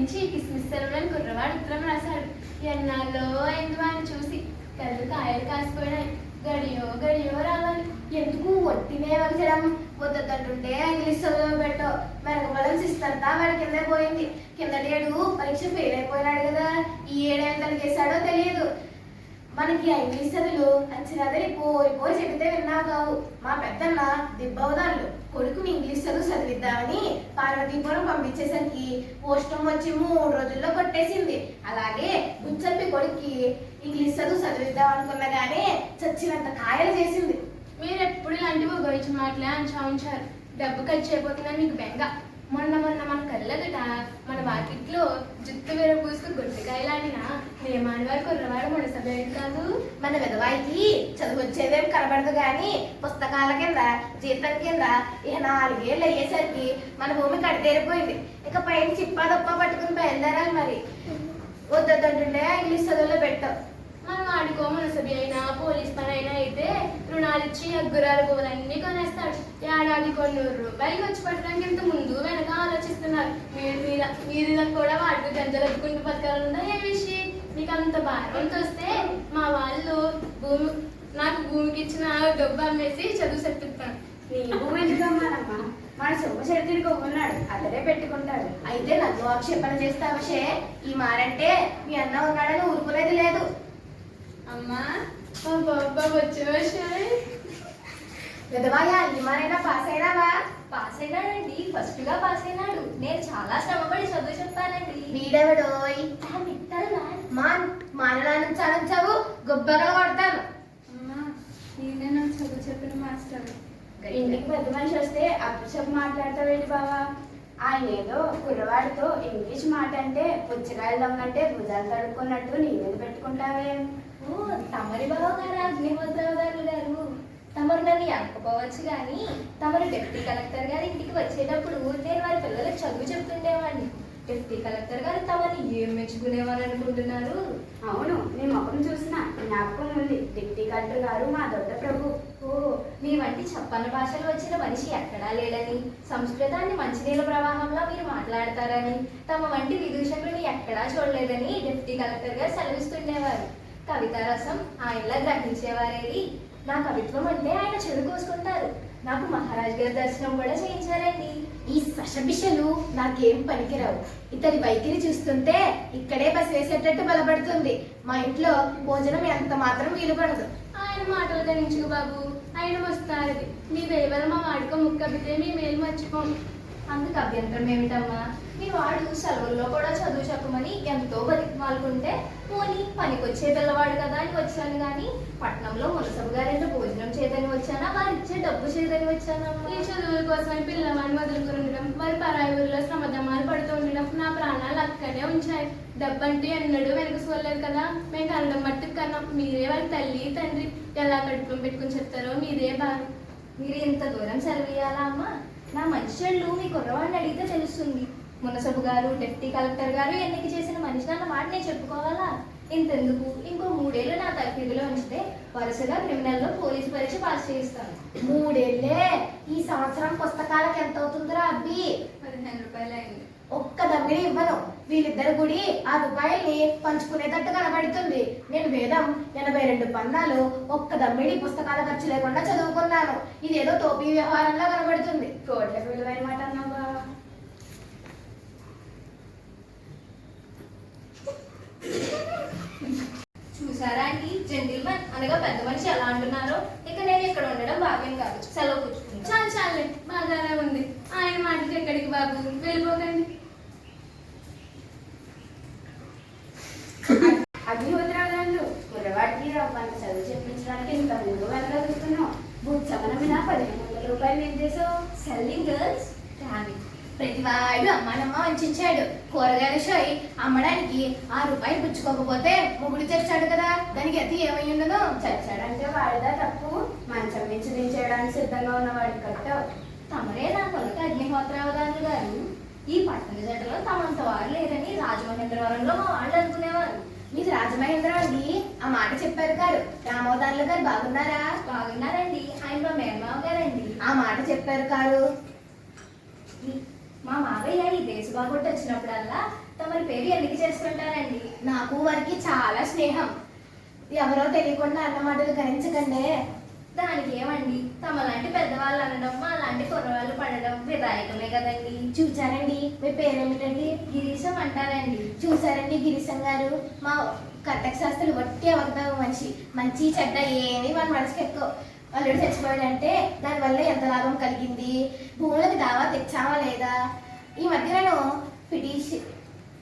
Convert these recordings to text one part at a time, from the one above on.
నుంచి కిస్మిస్ సెలవులను కుర్రవాడు ఉత్తరం రాశాడు. ఎన్నాళ్ళో అయింది వాడిని చూసి. కళ్ళు కాయలు కాసిపోయినాయి. గడియో గడియో రావాలి. ఎందుకు ఒట్టినే వచ్చడం వద్దంటుంటే ఇంగ్లీష్ చదువు పెట్టో. మెరగబలం సిస్టంతా వాడి కింద పోయింది. కిందటేడు పరీక్ష ఫెయిల్ అయిపోయినాడు కదా. ఈ ఏడేళ్ళు తనకేసాడో తెలియదు. మనకి ఆ ఇంగ్లీష్ చదువులు అంచనాదని పోయి పోయి చెబితే విన్నావు కావు మా పెద్దన్న దిబ్బవదాన్లు కొడుకుని ఇంగ్లీష్ చదువు చదివిద్దామని పార్వతీపురం పంపించేసరికి పోస్టం వచ్చి మూడు రోజుల్లో కొట్టేసింది. అలాగే బుచ్చప్పి కొడుక్కి ఇంగ్లీష్ చదువు చదివిద్దాం అనుకున్నా చచ్చినంత కాయలు చేసింది. మీరు ఎప్పుడు ఇలాంటివి గురించి మాటలే అంచా ఉంచారు. డబ్బు ఖర్చు అయిపోతుందని మీకు బెంగ. మొన్న మొన్న మన కళ్ళెదుట మన మార్కెట్లో జుట్టు వేరే పూసుకు గుడ్డికాయలాడిన. హేమాని కుర్రవారు మన సభ్యుడు కాదు. మన విధవాయికి చదువు వచ్చేదేం కనబడదు కానీ పుస్తకాల కింద జీతం కింద ఇక నాలుగేళ్ళు అయ్యేసరికి మన భూమి కడితేరిపోయింది. ఇక పైన చిప్పా దప్ప పట్టుకుని బయలుదేరాలి మరి. వద్దంటుంటే ఇంగ్లీష్ చదువులో పెట్టాం మనం ఆడుకో మన సభ్యు అయినా పోలీస్ పని అయినా అయితే రుణాలు ఇచ్చి అగ్గురాలు పువ్వులన్నీ కొనేస్తాడు. ఏడాది కొన్ని రూపాయలు ఖర్చు పెట్టడానికి ఇంత ముందు వెనక ఆలోచిస్తున్నారు. మీరు మీద మీరు కూడా వాటికి గంటలు ఎత్తుకుంటూ బతకాలన్నా ఏ విషయం? మీకు అంత భారం వస్తే మా వాళ్ళు భూమి నాకు భూమికి ఇచ్చిన డబ్బు అమ్మేసి చదువు చెప్పిస్తాను నీ భూమి ఎందుకమ్మానమ్మా మన సొమ్ము శరీరికి ఉన్నాడు అతడే పెట్టుకుంటాడు. అయితే నన్ను ఆక్షేపణ చేస్తావశే ఈ మారంటే మీ అన్న ఉన్నాడని ఊరుకునేది లేదు. అమ్మా మా బాబా వచ్చే వచ్చాయి విధవాయ ఈ మారైనా పాస్ అయినావా? పాస్ అయినాడండి ఫస్ట్గా పాస్ అయినాడు నేను చాలా శ్రమపడి చదువు చెప్తానండి వీడెవడోయ్? మా మానడాన్ని చదివించావు గొప్పగా కొడతాను. నేనే నాకు చదువు చెప్పిన మాస్టర్. ఇంటికి పెద్ద మనిషి వస్తే అప్పుడు చెప్పు మాట్లాడతావేంటి బావా? ఆయన ఏదో కుర్రవాడితో ఇంగ్లీష్ మాట అంటే పుచ్చకాయలు దొంగంటే భుజాలు తడుక్కున్నట్టు నీ మీద పెట్టుకుంటావే? ఓ తమరి బావ గారు అగ్నిహోత్రావు గారు గారు. తమరు నన్ను అనకపోవచ్చు కానీ తమరు డిప్టీ కలెక్టర్ గారి ఇంటికి వచ్చేటప్పుడు నేను వారి పిల్లలకు చదువు చెప్తుండేవాడిని. డిప్టీ కలెక్టర్ గారు తమని ఏం మెచ్చుకునేవారు అనుకుంటున్నారు? అవును నీ ముఖం చూసిన జ్ఞాపకం ఉంది. డిప్టీ కలెక్టర్ గారు మా దొడ్డ ప్రభు. ఓ మీ వంటి చెప్పన్న భాషలు వచ్చిన మనిషి ఎక్కడా లేడని సంస్కృతాన్ని మంచినీళ్ళ ప్రవాహంలో మీరు మాట్లాడతారని తమ వంటి విదూషకులను ఎక్కడా చూడలేదని డిప్టీ కలెక్టర్ గారు సెలవిస్తుండేవారు. కవితా రసం ఆయనలా గ్రహించేవారేది? నా కవిత్వం అంటే ఆయన చెడు కోసుకుంటారు. నాకు మహారాజ్ గారి దర్శనం కూడా చేయించారండి. ఈ సషబిషలు నాకేం పనికిరావు. ఇతని వైఖరి చూస్తుంటే ఇక్కడే బస్ వేసేటట్టు బలపడుతుంది. మా ఇంట్లో భోజనం ఎంత మాత్రం వీలు పడదు ఆయన మాటలు గణించుకు బాబు. ఆయన వస్తారది. మీ దైవం మా వాడుకో ముక్కబితే మీ మేలు మర్చిపోం అందుకు అభ్యంతరం ఏమిటమ్మా? వాడు సెలవుల్లో కూడా చదువు చెప్పమని ఎంతో బతిమాలుకుంటే పోనీ పనికొచ్చే పిల్లవాడు కదా అని వచ్చాను కానీ పట్నంలో మునసబు గారింట భోజనం చేదని వచ్చానా? వారిచ్చే డబ్బు చేదని వచ్చానమ్మా ఈ చదువుల కోసమని పిల్లవాడిని ఉండడం వారి పరాయి ఊరిలో శ్రమదమ్మాలు పడుతూ ఉండడం నా ప్రాణాలు అక్కడే ఉంచాయి. డబ్బంటే ఎన్నడూ వెనక చూడలేదు కదా? మేము కన్నడం మట్టుకు కన్నా. మీరే వాళ్ళ తల్లి తండ్రి. ఎలా కడుపులో పెట్టుకుని చెప్తారో మీరే బాగా మీరు ఇంత దూరం సెలవియాలా అమ్మా? నా మంచి చెళ్ళు మీ కుర్రవాడిని అడిగితే తెలుస్తుంది. మునసబు గారు డిప్టీ కలెక్టర్ గారు ఎన్నిక చేసిన మనిషి అన్న మాట నేను చెప్పుకోవాలా? ఇంతెందుకు? ఇంకో మూడేళ్ళు నా తరఫీదులో ఉంచితే వరుసగా క్రిమినల్లో పోలీస్ పరీక్ష పాస్ చేయిస్తాను. మూడేళ్ళే? ఈ సంవత్సరం పుస్తకాలకు ఎంత అవుతుందిరా అబ్బి? పదిహేను రూపాయలు అయింది. ఒక్క దమ్మిడి ఇవ్వను. వీళ్ళిద్దరు గుడి ఆ రూపాయల్ని పంచుకునేటట్టు కనబడుతుంది. నేను వేదం ఎనభై రెండు పన్నాలు ఒక్క దమ్మిడి పుస్తకాల ఖర్చు లేకుండా చదువుకున్నాను. ఇదేదో టోపీ వ్యవహారంలో కనబడుతుంది. కోట్లకు విలువైన మాట పెద్ద మనిషి ఎలా అంటున్నారో ఇక నేను ఇక్కడ ఉండడం భావ్యం కాదు సెలవు పుచ్చుకుంటాను చాలు చాలే బాగానే ఉంది. ఆయన మాటకి ఎక్కడికి బాబు? వెళ్ళిపోకండి. అగ్నిహోత్రాలు కుర్రవాడికి అవ్వంత చదువు చెప్పించడానికి ఇంత ముందు చూస్తున్నావు బుచ్చమన మీద పదిహేను వందల రూపాయలు ఏం చేసావు? డామిట్ ప్రతివాడు అమ్మానమ్మ వంచాడు కూరగాయల షాయి అమ్మడానికి ఆ రూపాయలు పుచ్చుకోకపోతే మొగుడు చచ్చాడు కదా. దానికి ఎత్తి ఏమై ఉండదు చచ్చాడంటే వాడిదా తప్పు? మంచం మించి దించేయడానికి సిద్ధంగా ఉన్నవాడి కట్టు. తమరే నా కొలక అగ్నిహోత్రావధానులు గారు. ఈ పట్టణ జట్టులో తమంత వారు లేరని రాజమహేంద్రవరంలో మా వాళ్ళు అనుకునేవారు. మీకు రాజమహేంద్ర అండి ఆ మాట చెప్పారు గారు. రామోదాన్లు గారు బాగున్నారా? బాగున్నారండి. ఆయన మా మేనమావ గారండి. ఆ మాట చెప్పారు కారు మా మావయ్య ఈ దేశబాగొట్టు వచ్చినప్పుడల్లా తమరి పేరు ఎందుకు చేసుకుంటారండి? నాకు వారికి చాలా స్నేహం. ఎవరో తెలియకుండా అన్న మాటలు గణించకండి దానికి ఏమండి? తమ లాంటి పెద్దవాళ్ళు అనడం మా లాంటి కుర్రవాళ్ళు పడడం విధాయకమే కదండి. చూచారండి మీ పేరేమిటండి? గిరీశం అంటారండి. చూసారండి గిరీశం గారు? మా కర్తక శాస్త్రులు వట్టి అవతారు మనిషి. మంచి చెడ్డ ఏమి మన మనసుకి అల్లుడు చచ్చిపోయాడంటే దానివల్ల ఎంత లాభం కలిగింది? భూములకు దావా తెచ్చావా లేదా? ఈ మధ్య నేను పిటిషన్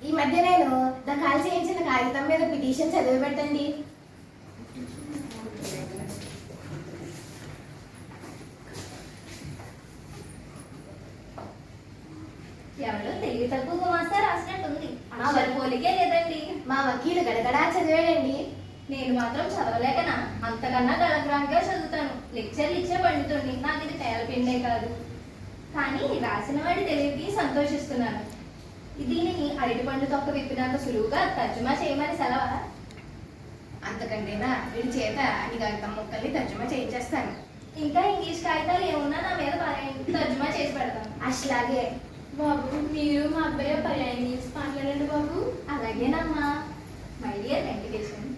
ఈ మధ్య నేను దఖాలు చేయించిన కాగితం మీద పిటిషన్ చదివి పెట్టండి. ఎవరో తెలివి తక్కువ గుమాస్తా రాసినట్టుంది. అసలు పోలికే లేదండి. మా వకీలు గడగడా చదివాడండి. నేను మాత్రం చదవలేకనా? అంతకన్నా గలగ్రాంగా చదువుతాను. లెక్చర్లు ఇచ్చే పండితుంది నాకు ఇది తేలపిండే కాదు. కానీ రాసిన వాడి తెలివికి సంతోషిస్తున్నాను. దీనిని అరటి పండు తొక్క విప్పినంత సులువుగా తర్జుమా చేయమని సెలవా? అంతకంటేనా? వీడి చేత అన్ని కాగితం ముక్కల్ని తర్జుమా చేయించేస్తాను. ఇంకా ఇంగ్లీష్ కాగితాలు ఏమున్నా నా మీద పారాయండి తర్జుమా చేసి పెడతాను. అట్లాగే బాబు మీరు మా అబ్బాయి పర్యాయం ఇంగ్లీష్ మాట్లాడండి బాబు. అలాగేనమ్మా. My dear Venkatesan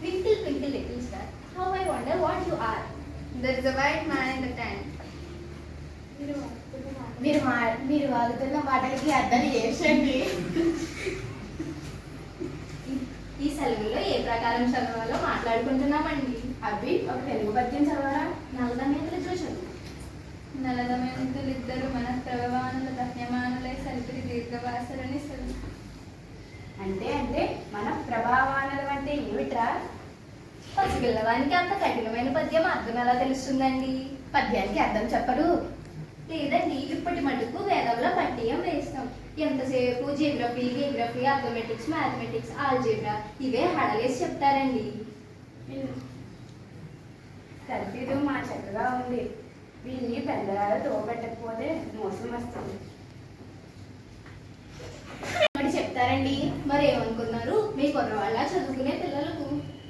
twinkle twinkle little star how I wonder what you are there is a white man in the tank మీరు వాడుతున్న మా మీరు వాగుతున్న మాటలకి అర్థం చేసండి ఈ సెలవుల్లో ఏ ప్రకారం చదవాలో మాట్లాడుకుంటున్నామండి. అవి ఒక తెలుగు పద్యం చదవరా? నల్లదమేతలు చూచదు నల్లదమేతులు ఇద్దరు మన ప్రవానుల దహ్యమానులై సరిపిరి దీర్ఘవాసరని సెలవు అంటే అంటే మన ప్రభావానలు అంటే ఏమిట్రా? పసిపిల్లవానికి అంత కఠినమైన పద్యం అర్థం ఎలా తెలుస్తుందండి? పద్యానికి అర్థం చెప్పరు లేదండి ఇప్పటి మటుకు వేదంలో పట్టియం వేస్తాం. ఎంతసేపు geography geography mathematics mathematics algebra ఇవే హడలేసి చెప్తారండి. తర్ఫీదు మా చక్కగా ఉంది. వీళ్ళని పెద్దరాలు తోపెట్టకపోతే మోసం వస్తుంది. మరి చెప్తారండి. మరి ఏమనుకున్నారు మీ కుర్రవాళ్ళ చదువుకునే పిల్లలకు.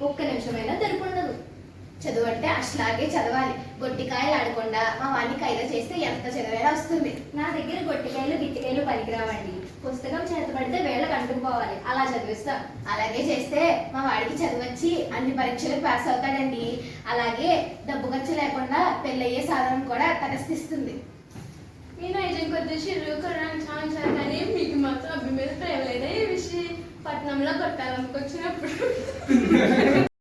ఒక్క నిమిషమైనా తెరుపుండదు చదువు అంటే అట్లాగే చదవాలి. గొట్టికాయలు ఆడకుండా మా వాడిని ఖైదా చేస్తే ఎంత చదివేలా వస్తుంది. నా దగ్గర గొట్టికాయలు గిట్టికాయలు పనికిరావండి పుస్తకం చేతపడితే వేళ్ళకు అంటుకుపోవాలి అలా చదివిస్తా. అలాగే చేస్తే మా వాడికి చదివచ్చి అన్ని పరీక్షలకు పాస్ అవుతాడండి. అలాగే డబ్బు ఖర్చు లేకుండా పెళ్ళయ్యే సాధనం కూడా తటస్థిస్తుంది. నేను ఐదు కొద్ది చిరు కొనడానికి కానీ మీకు మాత్రం అబ్బి మీద ప్రేమ పట్నంలో కొట్టాలనుకొచ్చినప్పుడు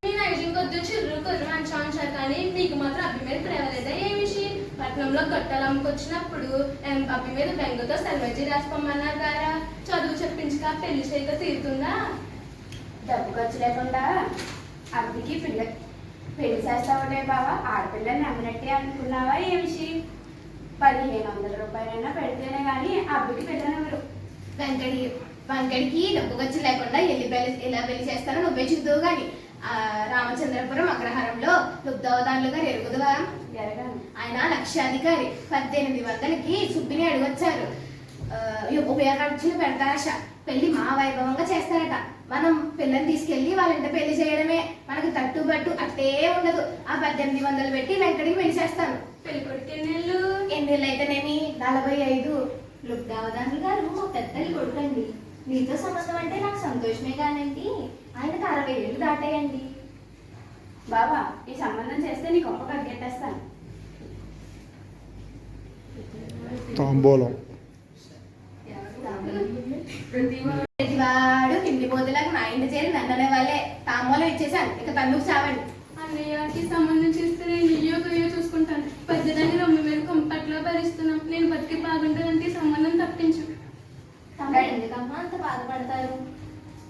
మీ నైజం కొద్ది చిరు కొనడానికి ఛాన్స్ కానీ మీకు మాత్రం అబ్బి మీద ప్రేమ లేదా ఏ విషయం? పట్నంలో కొట్టాలనుకొచ్చినప్పుడు అబ్బి మీద బెంగతో సెల్వజీ రాసిపోమన్నారు గారా? చదువు చెప్పించక పెళ్ళి చేయక తీరుతుందా? డబ్బు ఖర్చు లేకుండా అబ్బికి పిల్ల పెళ్ళి చేస్తావులే బావా ఆడపిల్లని అమ్మినట్టే అనుకున్నావా ఏమిషి పదిహేను వందల రూపాయలైనా పెడితేనే కానీ అబ్బికి పిల్లనెవరు? వెంకడి వెంకడికి డబ్బు ఖర్చు లేకుండా ఎల్లి పెళ్ళి ఎలా పెళ్ళి చేస్తానో నువ్వే చూద్దువు కానీ ఆ, రామచంద్రపురం అగ్రహారంలో లుబ్ధవదానులుగా ఎరుగుదువా ఆయన లక్షాధికారి పద్దెనిమిది వందలకి సుబ్బిని అడిగొచ్చారు. ఆ, ఉపయోగాలు పెడతారట. పెళ్ళి మా వైభవంగా చేస్తారట. మనం పిల్లని తీసుకెళ్ళి వాళ్ళ ఇంట పెళ్ళి చేయడమే. మనకు తట్టుబట్టు అట్టే ఉండదు. ఆ పద్దెనిమిది వందలు పెట్టి వెంకటికి పెళ్ళి చేస్తాను. పెళ్ళి కొడుకు ఎన్నేళ్ళు ఎన్నేళ్ళు అయితేనేమి? నలభై ఐదు. లుబ్దావదానులు గారు పెద్దలు కొడుకండి. మీతో సంబంధం అంటే నాకు సంతోషమే కానండి ఆయనకు అరవై ఏళ్ళు దాటాయండి. బాబా ఈ సంబంధం చేస్తే నీ గొప్ప కట్టేస్తాను తాంబూలం. ప్రతివాడు తిండి బోతులకు నా ఇంటి చేరి నన్ననే వాళ్ళే తాంబూలం ఇచ్చేసాను ఇక తన్నుకు చావండి. అన్నయ్యకి సంబంధం చేస్తే నేను ఇయ్యో కొయ్యో చూసుకుంటాను. పెద్దదాన్ని రొమ్మ మీద కొంపట్లో భరిస్తున్నాం. నేను బతికి బాగుంటానంటే ఈ సంబంధం తప్పించు. తమరు ఎందుకమ్మా అంత బాధపడతారు?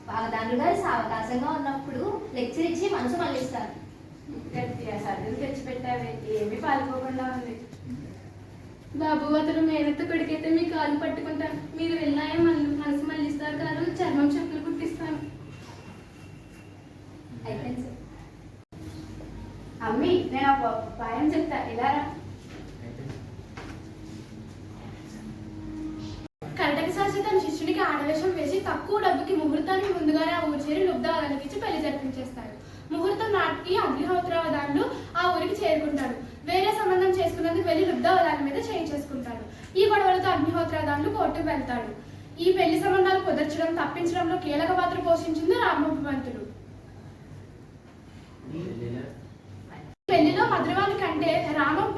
వాగదానులు గారు సావకాశంగా ఉన్నప్పుడు లెక్చర్ ఇచ్చి మనసు మళ్ళిస్తారు. గట్టిగా సర్దులు తెచ్చిపెట్టావే ఏమీ పారిపోకుండా ఉంది. బాబు అతను మేనత్త కొడుకైతే మీ కాలు పట్టుకుంటాను మీరు వెళ్ళాయే మళ్ళీ మనసు మళ్ళిస్తారు కాదు చర్మం చెప్పులు కుట్టిస్తాను అయిపోయింది అమ్మి నేను ఒక ఉపాయం చెప్తా. ఇలా శాస్త్రి తన శిష్యునికి ఆడవేషం వేసి తక్కువ డబ్బుకి ముహూర్తానికి ముందుగానే ఆ ఊరు చేరి లుబ్ధావాదానికి ఇచ్చి పెళ్ళి జరిపించేస్తాడు ముహూర్తం నాటికి అగ్నిహోత్రవదానులు ఆ ఊరికి చేరుకుంటాడు వేరే సంబంధం చేసుకున్నందుకు వెళ్ళి లుబ్ధావదాని మీద చేయి చేసుకుంటాడు ఈ గొడవలతో అగ్నిహోత్రవదానులు కోర్టుకు వెళ్తాడు ఈ పెళ్ళి సంబంధాలు కుదర్చడం తప్పించడంలో కీలక పాత్ర పోషించింది రామపంతుడు పెళ్ళిలో? మధురవాణి కంటే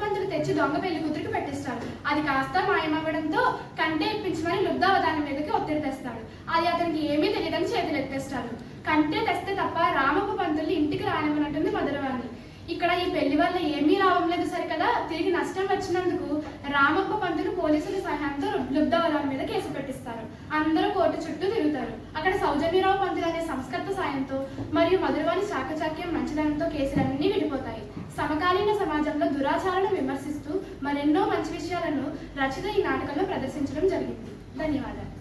పంతులు తెచ్చి దొంగ పెళ్ళి కూతురికి పెట్టిస్తాడు. అది కాస్త మాయమవ్వడంతో కంటే ఇప్పించమని లుబ్ధావధానం మీదకి ఒత్తిడి తెస్తాడు. అది అతనికి ఏమీ తెలియదని చేతులు ఎత్తేస్తాడు. కంటే తెస్తే తప్ప రామప్ప పంతుల్ని ఇంటికి రానివ్వనట్టుంది మధురవాణి. ఇక్కడ ఈ పెళ్ళి వల్ల ఏమీ లాభం లేదు సరికదా? తిరిగి నష్టం వచ్చినందుకు రామప్ప పంతులు పోలీసుల సహాయంతో లుబ్ధావధానం మీద కేసు పెట్టిస్తారు. అందరూ కోర్టు చుట్టూ తిరుగుతారు. అక్కడ సౌజన్యరావు పంతులు అనే సంస్కర్త సాయంతో మరియు మధురవాణి చాకచక్యం మంచిదనంతో కేసులన్నీ విడిపోతాయి. సమకాలీన సమాజంలో దురాచారాలను విమర్శిస్తూ మరెన్నో మంచి విషయాలను రచిత ఈ నాటకంలో ప్రదర్శించడం జరిగింది. ధన్యవాదాలు.